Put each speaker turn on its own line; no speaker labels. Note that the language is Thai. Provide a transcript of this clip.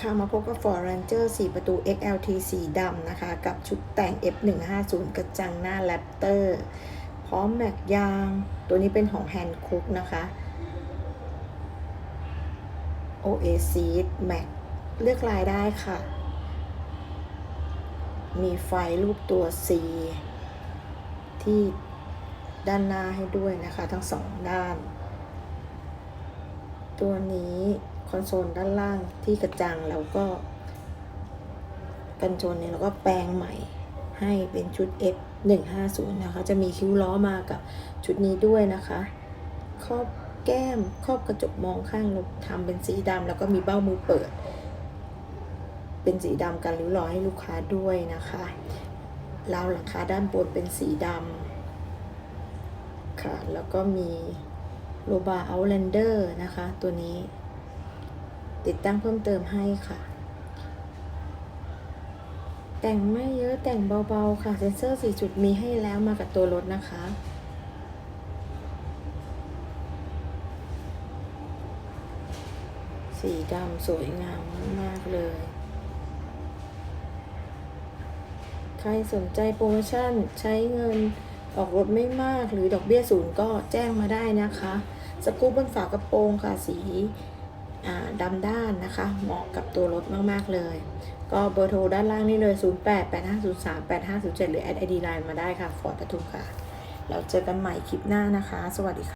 ค่ะมาพบกับ Ford Ranger 4 ประตู XLT สีดำนะคะ กับชุดแต่ง F150 กระจังหน้า Raptor พร้อมแม็กยาง ตัวนี้เป็นของ Hankook นะคะ Oasis Mac เลือกลายได้ค่ะ มีไฟรูปตัว C ที่ด้านหน้าให้ด้วยนะคะ ทั้งสองด้าน ตัวนี้คอนโซลด้านล่างที่กระจังแล้วก็ กันชนเนี่ยเราก็แปลงใหม่ให้เป็นชุด F 1 5 0นะคะ จะมีคิ้วล้อมากับชุดนี้ด้วยนะคะ ครอบแก้ม ครอบกระจกมองข้างเราทำเป็นสีดำแล้วก็มีเบ้ามือเปิด เป็นสีดำกันริ้วรอยให้ลูกค้าด้วยนะคะราวหลังคาด้านบนเป็นสีดำค่ะ แล้วก็มี โลบาเอาแลนเดอร์นะคะ ตัวนี้ ติดตั้งเพิ่มเติมให้ค่ะ แต่งไม่เยอะแต่งเบาๆค่ะ เซ็นเซอร์ 4 จุดมีให้แล้วมากับตัวรถนะคะสีดำสวยงามมาก ๆ เลย ใครสนใจโปรโมชั่นใช้เงิน ออกรถไม่มากหรือดอกเบี้ยศูนย์ก็แจ้งมาได้นะคะ สกู๊ปบนฝากระโปรงค่ะสีดำด้านนะคะ เหมาะกับตัวรถมาก ๆ เลย ก็เบอร์โทรด้านล่างนี่เลย 08 8503 8507 หรือแอดไอดีไลน์มาได้ค่ะ ฟอร์ดปทุมค่ะ เราเจอกันใหม่คลิปหน้านะคะ สวัสดีค่ะ